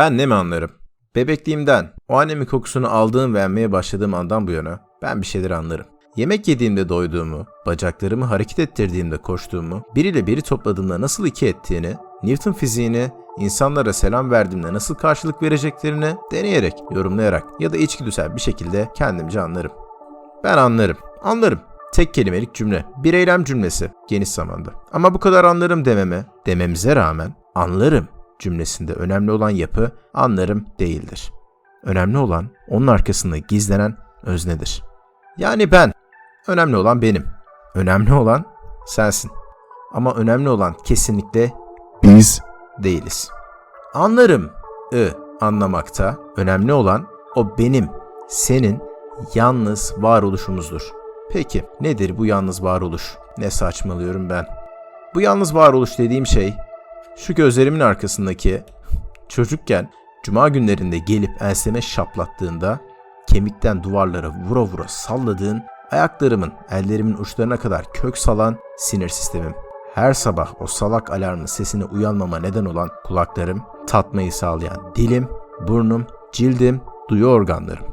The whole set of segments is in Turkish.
Ben ne mi anlarım? Bebekliğimden, o annemin kokusunu aldığım ve emmeye başladığım andan bu yana ben bir şeyler anlarım. Yemek yediğimde doyduğumu, bacaklarımı hareket ettirdiğimde koştuğumu, biriyle biri topladığımda nasıl iki ettiğini, Newton fiziğini, insanlara selam verdiğimde nasıl karşılık vereceklerini deneyerek, yorumlayarak ya da içgüdüsel bir şekilde kendimce anlarım. Ben anlarım. Anlarım. Tek kelimelik cümle. Bir eylem cümlesi. Geniş zamanda. Ama bu kadar anlarım dememe, dememize rağmen anlarım cümlesinde önemli olan yapı anlarım değildir. Önemli olan onun arkasında gizlenen öznedir. Yani ben. Önemli olan benim. Önemli olan sensin. Ama önemli olan kesinlikle Biz değiliz. Anlarım ı anlamakta önemli olan o benim, senin yalnız varoluşumuzdur. Peki nedir bu yalnız varoluş? Ne saçmalıyorum ben? Bu yalnız varoluş dediğim şey şu gözlerimin arkasındaki çocukken cuma günlerinde gelip enseme şaplattığında kemikten duvarlara vura vura salladığın ayaklarımın, ellerimin uçlarına kadar kök salan sinir sistemim. Her sabah o salak alarmın sesine uyanmama neden olan kulaklarım, tatmayı sağlayan dilim, burnum, cildim, duyu organlarım.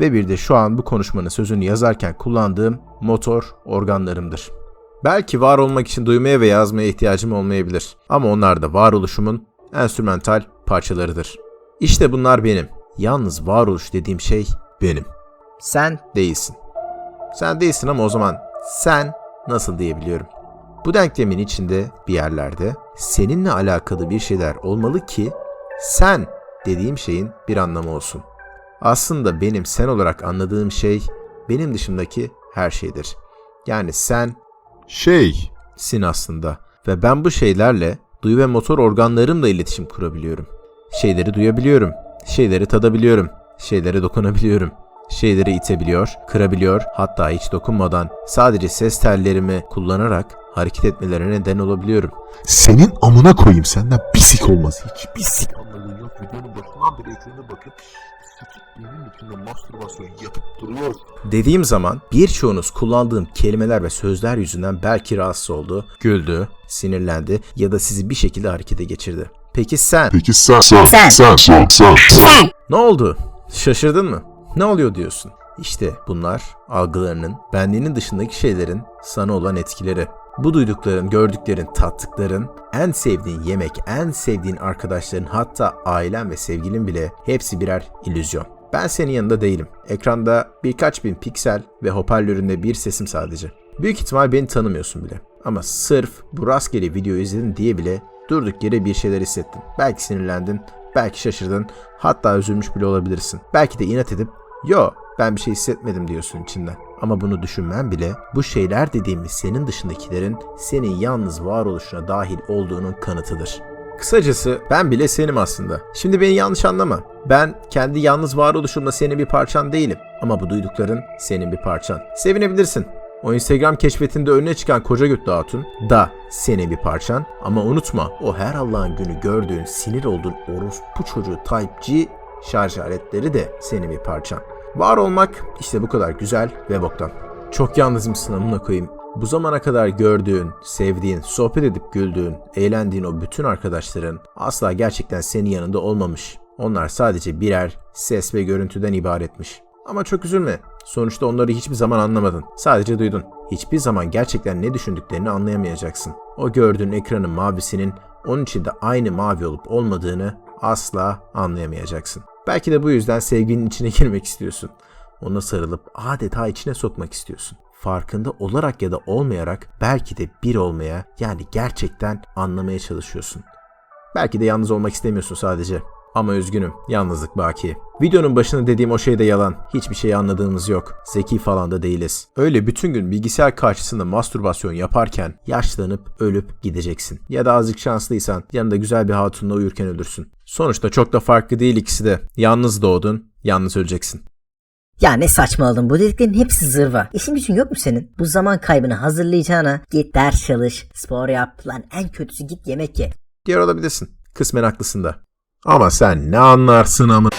Ve bir de şu an bu konuşmanın sözünü yazarken kullandığım motor organlarımdır. Belki var olmak için duymaya ve yazmaya ihtiyacım olmayabilir. Ama onlar da varoluşumun enstrümantal parçalarıdır. İşte bunlar benim. Yalnız varoluş dediğim şey benim. Sen değilsin. Sen değilsin ama o zaman sen nasıl diyebiliyorum? Bu denklemin içinde bir yerlerde seninle alakalı bir şeyler olmalı ki sen dediğim şeyin bir anlamı olsun. Aslında benim sen olarak anladığım şey benim dışımdaki her şeydir. Yani sen şey sin aslında ve ben bu şeylerle duyu ve motor organlarımla iletişim kurabiliyorum. Şeyleri duyabiliyorum, şeyleri tadabiliyorum, şeylere dokunabiliyorum. Şeyleri itebiliyor, kırabiliyor, hatta hiç dokunmadan sadece ses tellerimi kullanarak hareket etmelerine neden olabiliyorum. senin amına koyayım senden pisik olmaz hiç. Pisik anladığın yok. Videonun başından beri ekrana bakıp Dediğim zaman birçoğunuz kullandığım kelimeler ve sözler yüzünden belki rahatsız oldu, güldü, sinirlendi ya da sizi bir şekilde harekete geçirdi. Peki sen Peki sen sen sen sen sen sen, sen. ne oldu? Şaşırdın mı? Ne oluyor diyorsun? İşte bunlar algılarının, benliğinin dışındaki şeylerin sana olan etkileri. Bu duydukların, gördüklerin, tattıkların, en sevdiğin yemek, en sevdiğin arkadaşların hatta ailen ve sevgilin bile hepsi birer illüzyon. Ben senin yanında değilim. Ekranda birkaç bin piksel ve hoparlöründe bir sesim sadece. Büyük ihtimal beni tanımıyorsun bile. Ama sırf bu rastgele videoyu izledin diye bile durduk yere bir şeyler hissettin. Belki sinirlendin, belki şaşırdın, hatta üzülmüş bile olabilirsin. Belki de inat edip yo ben bir şey hissetmedim diyorsun içinden. Ama bunu düşünmen bile bu şeyler dediğimiz senin dışındakilerin senin yalnız varoluşuna dahil olduğunun kanıtıdır. Kısacası ben bile senim aslında. Şimdi beni yanlış anlama. Ben kendi yalnız varoluşumda senin bir parçan değilim. Ama bu duydukların senin bir parçan. Sevinebilirsin. O Instagram keşfetinde önüne çıkan koca götlü hatun da senin bir parçan. Ama unutma o her Allah'ın günü gördüğün sinir olduğun orospu çocuğu Type G şarj aletleri de senin bir parçan. Var olmak işte bu kadar güzel ve boktan. Çok yalnızmışsın amına koyayım. Bu zamana kadar gördüğün, sevdiğin, sohbet edip güldüğün, eğlendiğin o bütün arkadaşların asla gerçekten senin yanında olmamış. Onlar sadece birer ses ve görüntüden ibaretmiş. Ama çok üzülme. Sonuçta onları hiçbir zaman anlamadın. Sadece duydun. Hiçbir zaman gerçekten ne düşündüklerini anlayamayacaksın. O gördüğün ekranın mavisinin onun içinde aynı mavi olup olmadığını asla anlayamayacaksın. Belki de bu yüzden sevginin içine girmek istiyorsun. Ona sarılıp adeta içine sokmak istiyorsun. Farkında olarak ya da olmayarak belki de bir olmaya yani gerçekten anlamaya çalışıyorsun. Belki de yalnız olmak istemiyorsun sadece. Ama üzgünüm, yalnızlık baki. Videonun başında dediğim o şey de yalan. Hiçbir şey anladığımız yok. Zeki falan da değiliz. Öyle bütün gün bilgisayar karşısında mastürbasyon yaparken yaşlanıp ölüp gideceksin. Ya da azıcık şanslıysan yanında güzel bir hatunla uyurken ölürsün. Sonuçta çok da farklı değil ikisi de. Yalnız doğdun, yalnız öleceksin. Ya ne saçmaladın bu dediklerin hepsi zırva. İşin gücün yok mu senin? Bu zaman kaybını hazırlayacağına git ders çalış, spor yap, lan en kötüsü git yemek ye. Diğer olabilirsin. Kısmen haklısın da. Ama sen ne anlarsın amına?